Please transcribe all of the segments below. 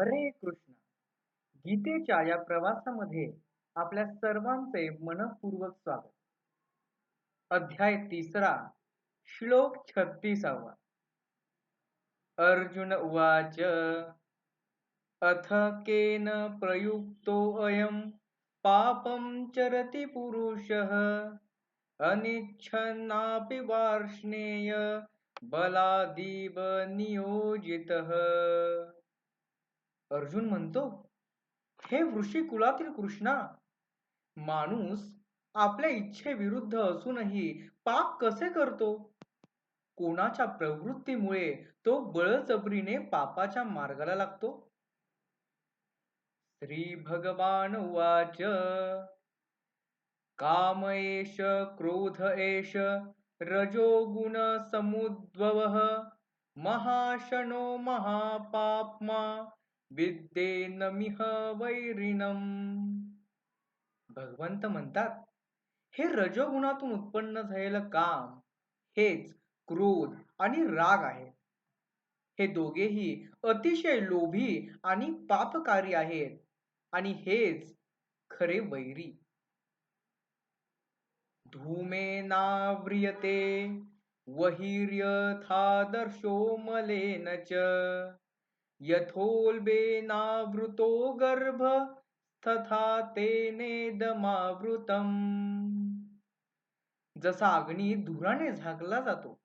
हरे कृष्ण. गीतेच्या या प्रवासामध्ये आपल्या सर्वांचे मनपूर्वक स्वागत. अध्याय तिसरा श्लोक छत्तीसावा. अर्जुन उवाच अथ केन प्रयुक्तो अयम पापं चरति पुरुषः अनिच्छन्नापि वार्ष्णेय बलादीव नियोजितः। अर्जुन म्हणतो हे वृषी कुलातील कृष्णा माणूस आपल्या इच्छेविरुद्ध असूनही पाप कसे करतो? कोणाच्या प्रवृत्तीमुळे तो बळजबरीने पापाच्या मार्गाला लागतो? श्री भगवान उवाच काम एष क्रोध एष रजोगुण समुद्भव महाशनो महापाप्मा विद्येनमिह वैरिणम भगवंत म्हणतात हे रजोगुणातून उत्पन्न झालेलं काम हेच क्रोध आणि राग आहे. हे दोघेही अतिशय लोभी आणि पापकारी आहेत आणि हेच खरे वैरी. धूमेनाव्रियते वहिर्यथादर्शो मलेन च. यथोल्बेनावृतो गर्भ तथा तेनेदमावृतम जसा अग्नी धुराने झाकला जातो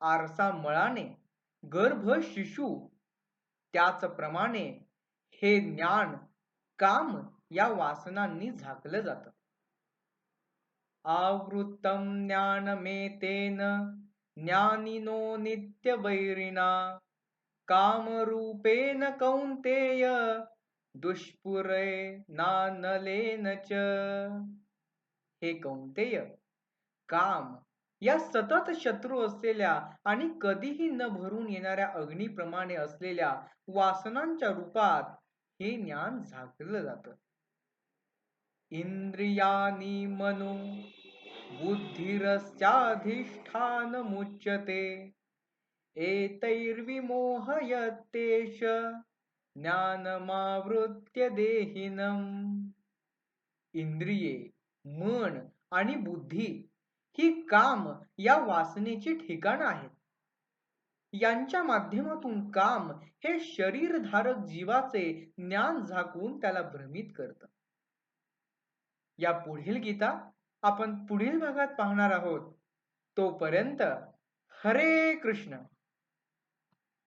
आरसा मळाने गर्भ शिशु त्याचप्रमाणे हे ज्ञान काम या वासनांनी झाकलं जात। आवृत्तम ज्ञानमेतेन ज्ञानिनो नित्यवैरिणा। कामरूपेण कौन्तेय दुष्पुरे नानलेन च। हे कौंतेय काम या सतत शत्रू असलेल्या आणि कधीही न भरून येणाऱ्या अग्निप्रमाणे असलेल्या वासनांच्या रूपात हे ज्ञान झाकलं जात. इंद्रियानी मनो बुद्धिरस्याधिष्ठान मुच्यते। एतैर्विमोहयत्तेष ज्ञानमावृत्य देहिनम इंद्रिये मन आणि बुद्धी ही काम या वासनेची ठिकाण आहेत. यांच्या माध्यमातून काम हे शरीरधारक जीवाचे ज्ञान झाकून त्याला भ्रमित करत. या पुढील गीता आपण पुढील भागात पाहणार आहोत. तोपर्यंत हरे कृष्ण!